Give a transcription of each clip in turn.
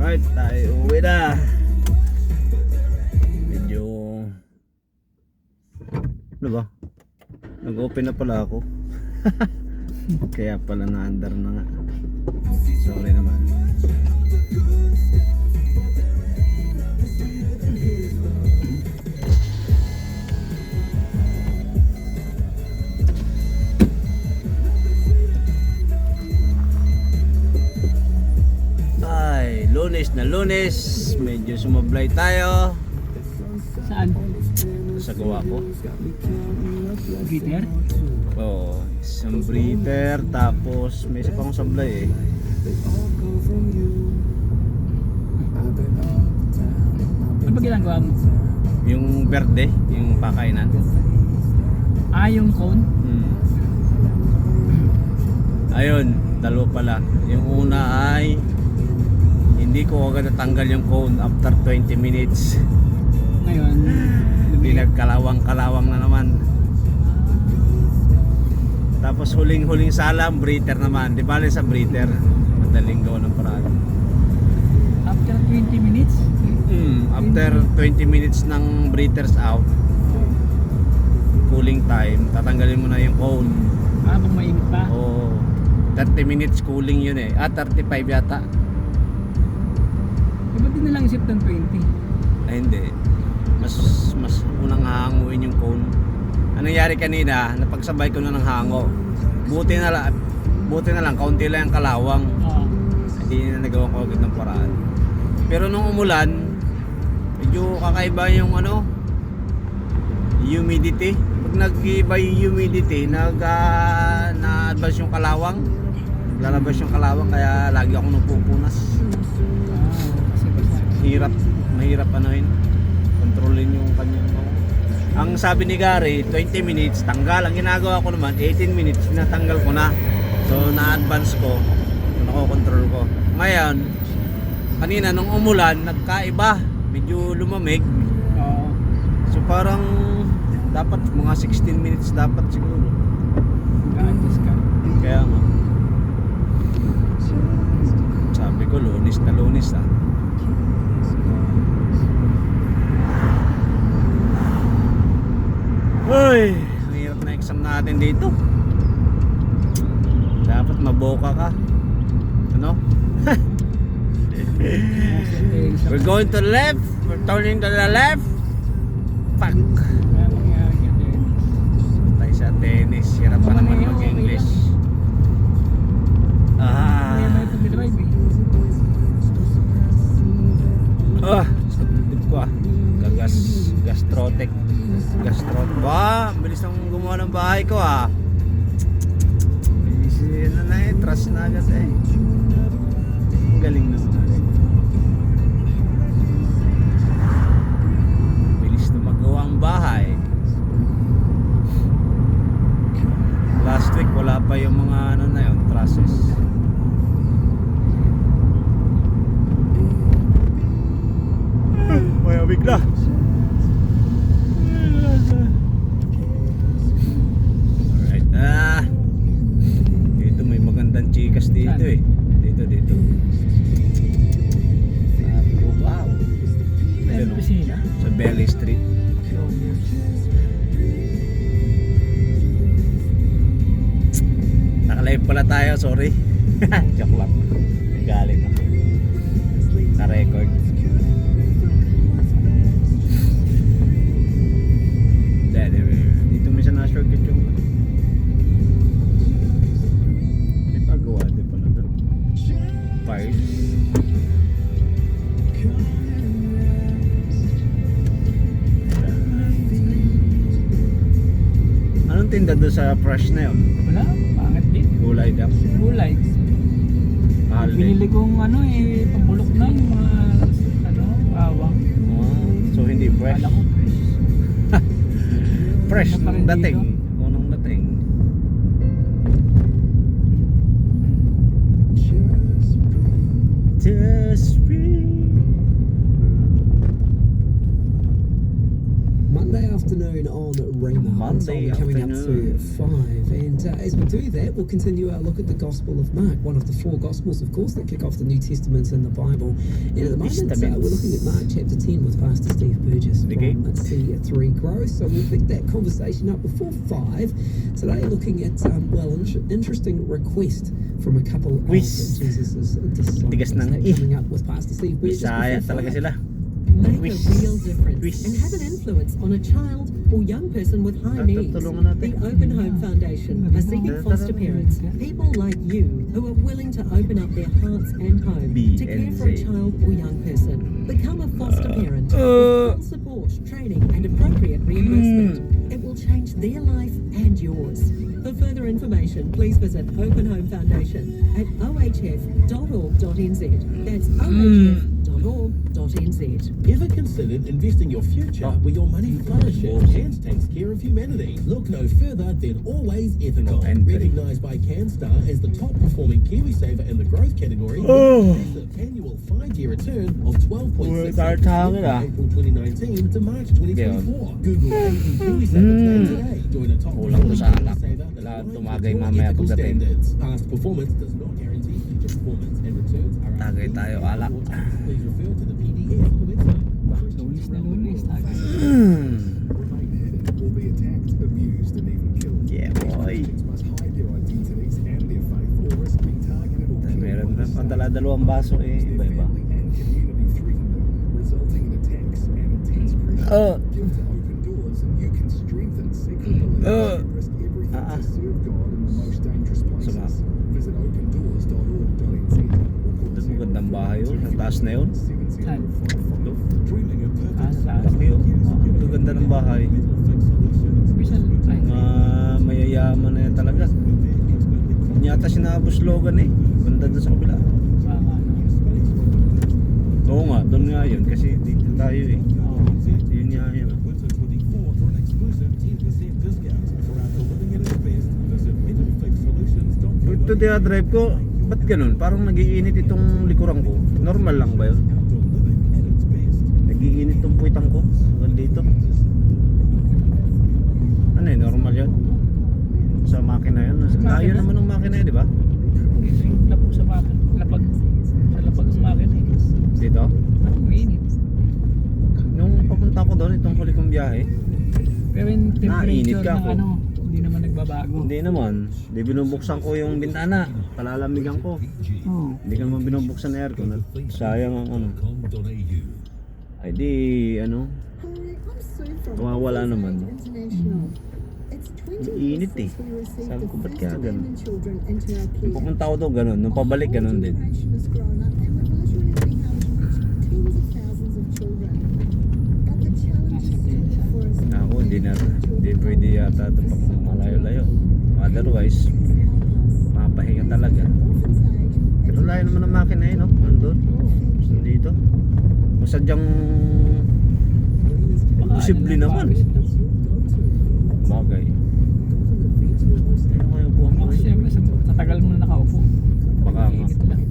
Alright, tayo uwi na. Medyo... Ano ba? Nag-open na pala ako. Kaya pala na-under na nga. Sorry naman. Lunes. Medyo sumablay tayo. Saan? Sa gawa ko. Peter? Oo, isang breather. Tapos may isa pang sablay eh. Ano ba ginagawa mo? Yung verde, yung pakainan. Ah, yung cone? Hmm. Ayun, dalawa pala. Yung una ay hindi ko agad natanggal yung cone after 20 minutes. Ngayon, Pinagkalawang-kalawang na naman. Tapos huling-huling salam, breather naman. Di bale sa breather. Madaling gawa ng paraan. after 20 minutes, Hmm, after 20 minutes ng breathers out, cooling time, tatanggalin mo na yung cone. habang mainit pa. O 30 minutes cooling yun eh. Ah, 35 yata. Ba't di na lang isip ng 20? Ay hindi. Mas mas unang hanguin yung cone. Anong nangyari kanina, napagsabay ko na ng hango. Buti na lang, buti na lang, kaunti lang yung kalawang. Oo. Hindi na nagawa ko agad ng paraan. Pero nung umulan, medyo kakaiba yung ano, humidity. Pag nag-iba yung humidity, nag ah, na-advance yung kalawang. Lalabas yung kalawang kaya lagi ako napupunas. Ah. Hirap, mahirap ano yun. Kontrolin yung kanyang ano. Ang sabi ni Gary, 20 minutes tanggal. Ang ginagawa ko naman, 18 minutes natanggal ko na. So na-advance ko, nako-control ko. Ngayon, kanina nung umulan, nagkaiba. Medyo lumamig. Oo. So parang dapat mga 16 minutes dapat siguro. Mag-adjust ka. Kaya nga. Sabi ko, lunis na lunis ah. Uy, ang hirap na exam natin dito. Dapat maboka ka. Ano? We're going to the left. We're turning to the left. Fuck. Gagas, gastrotic. Gastrotic. Ba, bilis nang gumawa ng bahay ko ah. Bilis na na eh, trust na agad eh. Ang galing naman. Bilis na magawa ang bahay. Last week wala pa yung mga ano na yun, trusses. Maya bigla. Alright. Ah. Dito may magandang chikas dito eh. Dito, dito. Sabi ko, wow. Ano oh, sa Belly Street. Naka-live pala tayo, sorry. Joke lang. Galing ako. Sa-record. Fires. Anong tinda doon sa fresh na yun? Wala, pangit din. Gulay daw. Gulay. Mahal. Binili kong ano eh, pabulok na yung mga ano, bawang. Oh, so hindi fresh. Fresh. Fresh Ano dito? Unang dating. On Rema. Monday coming up to five. And uh, as we do that, we'll continue our look at the Gospel of Mark, one of the four Gospels, of course, that kick off the New Testament in the Bible. And at the moment, uh, we're looking at Mark chapter 10 with Pastor Steve Burgess Okay. from C3 Growth. So we'll pick that conversation up before five. Today, looking at, um, well, an interesting request from a couple of Jesus' disciples. Tigas ng That i. coming up with Pastor Steve Burgess. Bisaya talaga sila. Make a real difference and have an influence on a child or young person with high needs. The Open Home Foundation are seeking foster parents, people like you who are willing to open up their hearts and home to care for a child or young person. Become a foster parent uh. with full support, training, and appropriate reimbursement. Hmm. It will change their life and yours. For further information, please visit Open Home Foundation at ohf.org.nz. That's ohf.org.nz. Ever considered investing your future Oh. where your money flourishes and takes care of humanity? Look no further than Always Ethical. And. Recognized by CanStar as the top performing KiwiSaver in the growth category, Oh. with an annual five-year return of 12.6 Well, tartangan ah. April 2019 to March 2024. Google AE KiwiSaver today. Join a top sa performing. KiwiSaver that Wala, aligns tumagay with your mamaya ethical pagdating. standards. Past performance does not guarantee future performance and returns are Tagay tayo, alak. Please refer to the PDF on the website. Lunis na. Yeah, boy. Victims must hide their identities and their faith or bahay yun. Ang taas na yun. 7055. Doon. Ah, sa taas. Laki yun. Ang ganda ng bahay. Special. Ay, Mga mayayaman na yan talaga. Hindi yata sinabos slogan eh. Banda doon sa kabila. ano. Oo nga, doon nga yun. Kasi dito tayo eh. Oo. Yun nga yun. Winter 24 for an exclusive 10% discount. For after living at its best, visit mentalfixsolutions.co.uk. Ito drive ko, ba't ganun? Parang nagiinit itong likuran ko. Normal lang ba yun? Nagiinit itong puwitang ko. Hanggang dito. Ano eh, normal yun? Sa makina yun. Sa Layo makina? naman ng makina eh, di ba? Lapag sa makin. Lapag. Sa lapag ng makin eh. Dito. Ang mainit. Nung papunta ko doon, itong huli kong biyahe, Pero yung temperature ng ako. ano, nagbabago. hindi naman. Di binubuksan ko yung bintana. Palalamigan ko. Oo. Hindi ka naman binubuksan aircon. At Sayang ang ano. Ay di, ano, Mawawala naman. Init eh. Sabi ko, ba't kaya ganun? Pupunta ako doon, ganun. Nung pabalik, ganun din. Ako, hindi na, hindi pwede yata ito pang malayo-layo. Otherwise, mapahinga talaga. Pero layo naman ng makina eh, no? Nandun. Nandito. Masadyang posible naman. Bagay. Ano kaya buwan ko? Kasi siyempre, sa tatagal mo na nakaupo. Baka nga. Init lang.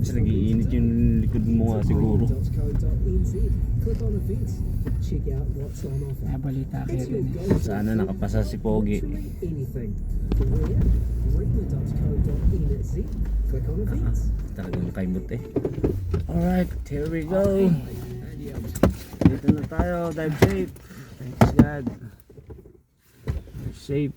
Kasi nagiinit yung likod mo nga siguro. Click on events. Check out what's on offer. Nabalita kayo din eh. Sana nakapasa si Pogi. Events. Talagang kaibot eh. Alright, here we go. Dito na tayo. Dive safe. Thanks God. Safe.